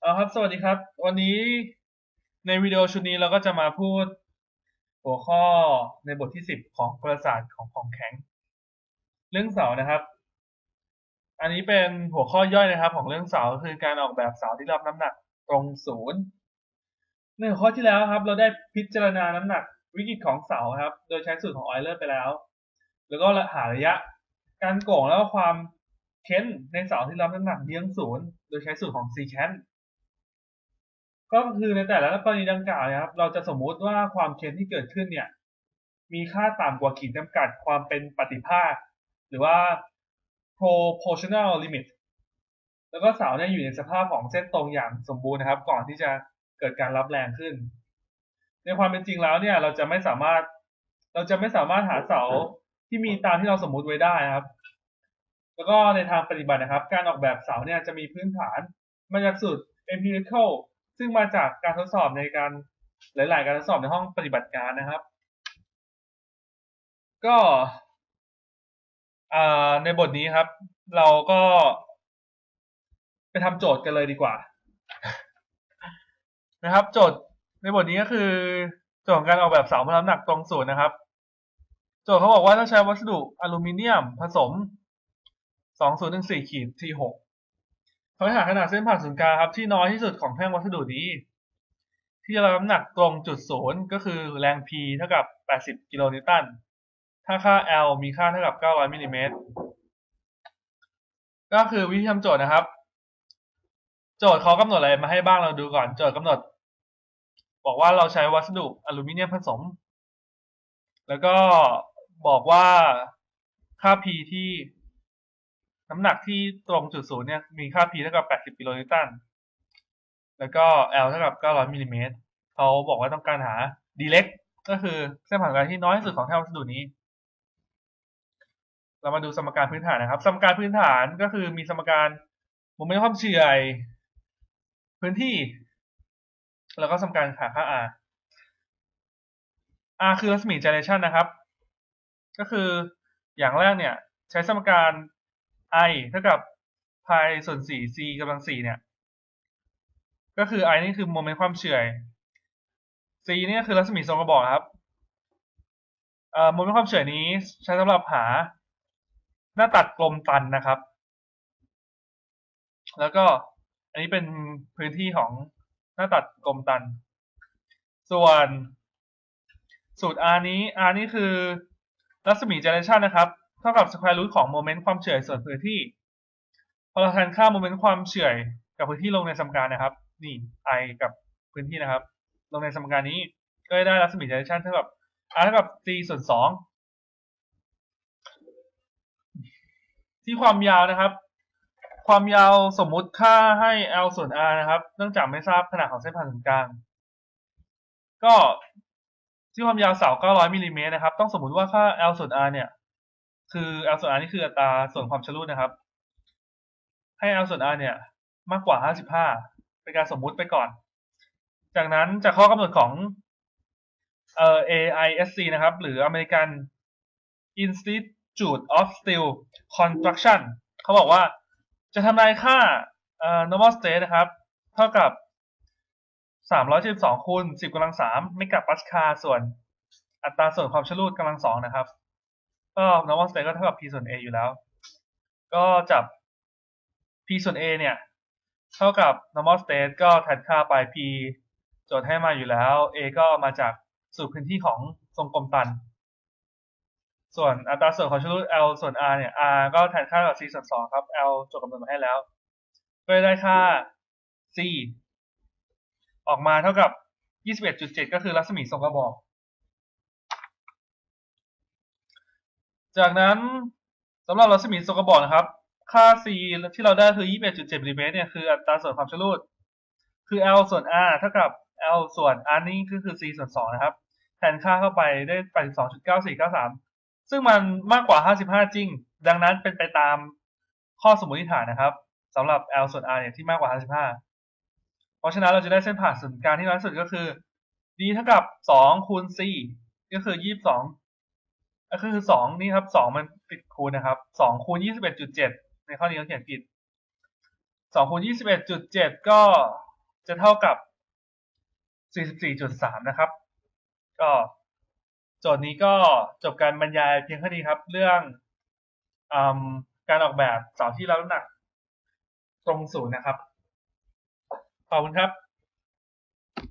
เอาครับ สวัสดีครับ วันนี้ในวิดีโอชุดนี้เราก็จะมาพูดหัวข้อในบทที่สิบของกลศาสตร์ของของแข็ง เรื่องเสานะครับ อันนี้เป็นหัวข้อย่อยนะครับ ของเรื่องเสาคือการออกแบบเสาที่รับน้ำหนักตรงศูนย์ในหัวข้อที่แล้วครับ เราได้พิจารณาน้ำหนักวิกฤตของเสาครับ โดยใช้สูตรของออยเลอร์ไปแล้ว แล้วก็หาระยะ การโก่งแล้วก็ความเค้นในเสาที่รับน้ำหนักเลี้ยงศูนย์โดยใช้สูตรของ c ีแคน ก็คือในแต่ละกรณีดังกล่าวนะครับ เราจะสมมุติว่าความเค้นที่เกิดขึ้นเนี่ย มีค่าต่ำกว่าขีดจำกัดความเป็นปฏิภาค หรือว่า proportional limit แล้วก็เสาเนี่ยอยู่ในสภาพของเส้นตรงอย่างสมบูรณ์นะครับ ก่อนที่จะเกิดการรับแรงขึ้น ในความเป็นจริงแล้วเนี่ย เราจะไม่สามารถ เราจะไม่สามารถหาเสาที่มีตามที่เราสมมุติไว้ได้นะครับ แล้วก็ในทางปฏิบัตินะครับ การออกแบบเสาเนี่ยจะมีพื้นฐานมาจากสูตร empirical ซึ่งมาจากการทดสอบในการหลาย ๆ การทดสอบในห้องปฏิบัติการนะครับ ก็ในบทนี้ครับ เราก็ไปทำโจทย์กันเลยดีกว่า นะครับ โจทย์ในบทนี้ก็คือโจทย์ของการออกแบบเสาพลังหนักตรงศูนย์นะครับ โจทย์เขาบอกว่าต้องใช้วัสดุอลูมิเนียมผสม 2014ขีด T6 เขาหาขนาดเส้นผ่านศูนย์กลางครับที่น้อยที่สุดของแท่งวัสดุนี้ ที่จะรับน้ำหนักตรงจุดศูนย์ก็คือแรง P เท่ากับ 80 กิโลนิวตัน ถ้าค่า L มีค่าเท่ากับ 900 มิลลิเมตร ก็คือวิธีทำโจทย์นะครับ โจทย์เขากำหนดอะไรมาให้บ้างเราดูก่อน โจทย์กำหนด บอกว่าเราใช้วัสดุอลูมิเนียมผสม แล้วก็บอกว่าค่า P ที่ น้ำหนักที่ตรงจุดศูนย์เนี่ยมีค่า P เท่ากับ 80กิโลนิวตัน แล้วก็ L เท่ากับ 900มิลลิเมตรเขาบอกว่าต้องการหา d เล็กก็คือเส้นผ่านศูนย์กลางที่น้อยที่สุดของแท่งวัสดุนี้ เรามาดูสมการพื้นฐานนะครับ สมการพื้นฐานก็คือมีสมการโมเมนต์ความเฉื่อยพื้นที่ แล้วก็สมการหาค่า r r คือรัศมี gyration นะครับ ก็คืออย่างแรกเนี่ย ใช้สมการ i เท่ากับ pi ส่วน4 c กำลัง4เนี่ย ก็คือ i นี่คือโมเมนต์ความเฉื่อย c นี่คือรัศมีทรงกระบอกครับเอ่อโมเมนต์ความเฉื่อยนี้ใช้สำหรับหาหน้าตัดกลมตันนะครับ แล้วก็อันนี้เป็นพื้นที่ของหน้าตัดกลมตัน ส่วนสูตร r นี้ r นี่คือรัศมี gyration นะครับ เท่ากับ square root ของโมเมนต์ความเฉื่อยส่วนพื้นที่ พอเราแทนค่าโมเมนต์ความเฉื่อยกับพื้นที่ลงในสมการนะครับ นี่ i กับพื้นที่นะครับ ลงในสมการนี้ก็ได้รัศมี direction เท่ากับ r เท่ากับ c ส่วน2ที่ความยาวนะครับ ความยาวสมมุติค่าให้ l ส่วน r นะครับ เนื่องจากไม่ทราบขนาดของเส้นผ่านศูนย์กลาง ก็ที่ความยาวเสา900มิลลิเมตรนะครับ ต้องสมมุติว่าค่า l ส่วน r เนี่ย คือ L ส่วน R นี่คืออัตราส่วนความชะลูดนะครับ ให้ L ส่วน R เนี่ย มากกว่า 55 เป็นการสมมุติไปก่อน จากนั้นจากข้อกำหนดของเอ่อ AISC นะครับ หรือ American Institute of Steel Construction เขาบอกว่าจะทำลายค่าเอ่อ normal state นะครับ เท่ากับ312คูณ10กำลัง3เมกะปัสคาส่วนอัตราส่วนความชะลูดกำลัง2นะครับ ก็ normal state ก็เท่ากับ p ส่วน a อยู่แล้ว ก็จับ p ส่วน a เนี่ย เท่ากับ normal state ก็แทนค่าไป p โจทย์ให้มาอยู่แล้ว a ก็มาจากสูตรพื้นที่ของทรงกลมตัน ส่วนอัตราส่วนของชุด l ส่วน r เนี่ย r ก็แทนค่ากับ c ส่วน2ครับ l โจทย์กำหนดมาให้แล้ว ก็ได้ค่า c ออกมาเท่ากับ 21.7 ก็คือรัศมีทรงกระบอก จากนั้นสำหรับรัศมีทรงกระบอกนะครับ ค่า c ที่เราได้คือ 21.7มิลลิเมตรเนี่ยคืออัตราส่วนความชะลูด คือ l ส่วน r เท่ากับ l ส่วน r นี่ก็คือ c ส่วน 2 นะครับ แทนค่าเข้าไปได้ 82.9493 ซึ่งมันมากกว่า 55 จริง ดังนั้นเป็นไปตามข้อสมมติฐานนะครับสำหรับ l ส่วน r เนี่ยที่มากกว่า 55 เพราะฉะนั้นเราจะได้เส้นผ่านศูนย์กลางที่น้อยสุดก็คือ d เท่ากับ 2 คูณ c ก็คือ 22 ก็คือสองนี่ครับสองมันติดคูณนะครับสองคูณยี่สิบเอ็ดจุดเจ็ดในข้อนี้เขาเขียนผิดสองคูณยี่สิบเอ็ดจุดเจ็ดก็จะเท่ากับ44.3นะครับ ก็โจทย์นี้ก็จบการบรรยายเพียงเท่านี้ครับ เรื่องอการออกแบบเสาที่รับน้ำหนักตรงศูนย์นะครับ ขอบคุณครับ